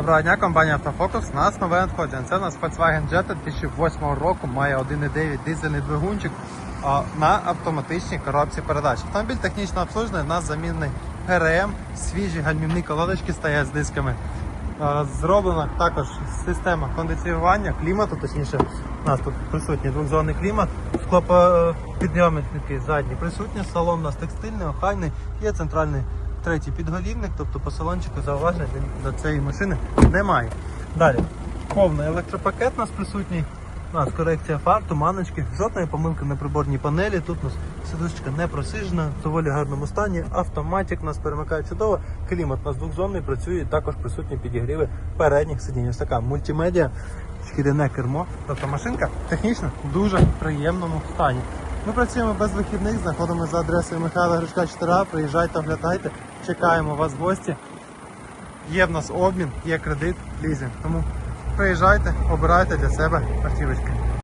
Доброго дня, компанія Автофокус. У нас нове надходження. Це у нас Volkswagen Jetta 2008 року, має 1,9 дизельний двигунчик на автоматичній коробці передач. Автомобіль технічно обслужений, у нас замінний ГРМ, свіжі гальмівні колодочки стоять з дисками. Зроблена також система кондиціювання клімату, точніше, у нас тут присутній двохзонний клімат, склопідйомники задні присутні, салон у нас текстильний, охайний, є центральний третій підголівник, тобто по салончику зауважень до цієї машини немає. Далі, повний електропакет у нас присутній. У нас корекція фар, туманочки, жодної помилки на приборній панелі. Тут у нас сидушечка не просижена, в доволі гарному стані. Автоматик нас перемикає чудово. Клімат у нас двохзонний працює, також присутні підігріви передніх сидінь. Ось така мультимедіа, шкіряне кермо. Тобто машинка технічно в дуже приємному стані. Ми працюємо без вихідних, знаходимося за адресою Михайла Гришка 4А. Приїжджайте, оглядайте, чекаємо вас в гості. Є в нас обмін, є кредит, лізинг. Тому приїжджайте, обирайте для себе автівочки.